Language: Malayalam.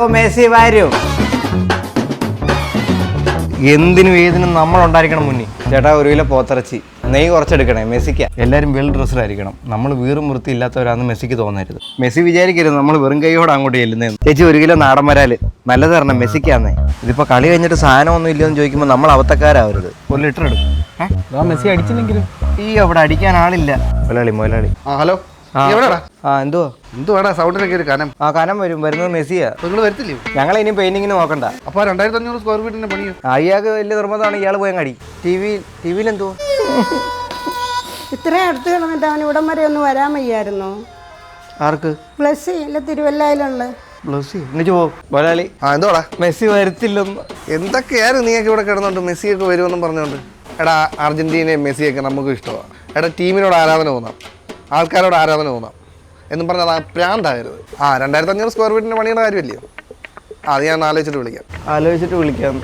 ഓ മെസ്സി വരും. എന്തിനും ഏതിനും നമ്മൾ ഉണ്ടായിരിക്കണം മുന്നിൽ. ചേട്ടാ ഒരു കിലോ പോത്തിറച്ചി. നെയ്യ് കുറച്ചെടുക്കണേ മെസ്സിക്ക്. എല്ലാവരും വെൽ ഡ്രസ്സിലായിരിക്കണം. നമ്മൾ വീറും വൃത്തി ഇല്ലാത്തവരാന്ന് മെസ്സിക്ക് തോന്നരുത്. മെസ്സി വിചാരിക്കരുത് നമ്മൾ വെറും കൈയോടെ അങ്ങോട്ട് ചെല്ലുന്നതെന്ന് ചേച്ചി ഒരു കിലോ നാടൻ വരാൽ. നല്ലത് തരണം മെസ്സിക്കാന്നേ. ഇതിപ്പോ കളി കഴിഞ്ഞിട്ട് സാധനമൊന്നും ഇല്ലെന്ന് ചോദിക്കുമ്പോൾ നമ്മൾ അവത്തക്കാരാവരുത് ഒരു ലിറ്റർ എടുക്കും. ഏ? മെസ്സി അടിച്ചില്ലെങ്കിലും. ഈ അവിടെ അടിക്കാൻ ആളില്ല. മുതലാളി മുതലാളി. ആ ഹലോ. എവിടെടാ ആ എന്തുവാ? എന്തുവാടാ സൗണ്ടിലൊക്കെ ഒരു കനം? ആ കനം വരും. വരുന്നത് മെസ്സിയാ. നിങ്ങൾ വരത്തില്ലേ? ഞങ്ങൾ ഇനി പെയിന്റിങ്ങിന് നോക്കണ്ട. അപ്പൊ രണ്ടായിരത്തി അഞ്ഞൂറ് സ്ക്വയർ ഫീറ്റിന്റെ പണിയോ. അയ്യാക്ക് വലിയ നിർബന്ധമാണ് ഇയാൾ പോയാൽ കടി ടി വി ടി വിയിൽ എന്തോ ഇത്രയും അടുത്ത് കിടന്നിട്ട് അവൻ ഇവിടം വരെ ഒന്ന് വരാൻ വയ്യായിരുന്നു? ആർക്ക്? പ്ലസ് തിരുവല്ലായിലുള്ള തിരുവല്ലയിലുള്ള ബ്ലസ്സി. എന്നിട്ട് പോ മുതലാളി. ആ എന്തുവാടാ? മെസ്സി വരത്തില്ലെന്ന്. എന്തൊക്കെയായിരുന്നു നീയൊക്കെ ഇവിടെ കിടന്നുണ്ട്? മെസ്സിയൊക്കെ വരുമെന്നും പറഞ്ഞുകൊണ്ട് എടാ അർജന്റീനയും മെസ്സിയൊക്കെ നമുക്ക് ഇഷ്ടമാണ്. എടാ ടീമിനോട് ആരാധന തോന്നാം. ആൾക്കാരോട് ആരാധന തോന്നാം എന്നും പറഞ്ഞാൽ അത് പ്രാന്തായിരുന്നു ആ രണ്ടായിരത്തി അഞ്ഞൂറ് സ്ക്വയർ ഫീറ്റിന്റെ പണിയുടെ കാര്യമില്ലയോ? അത് ഞാൻ ആലോചിച്ചിട്ട് വിളിക്കാം. ആലോചിച്ചിട്ട് വിളിക്കാം.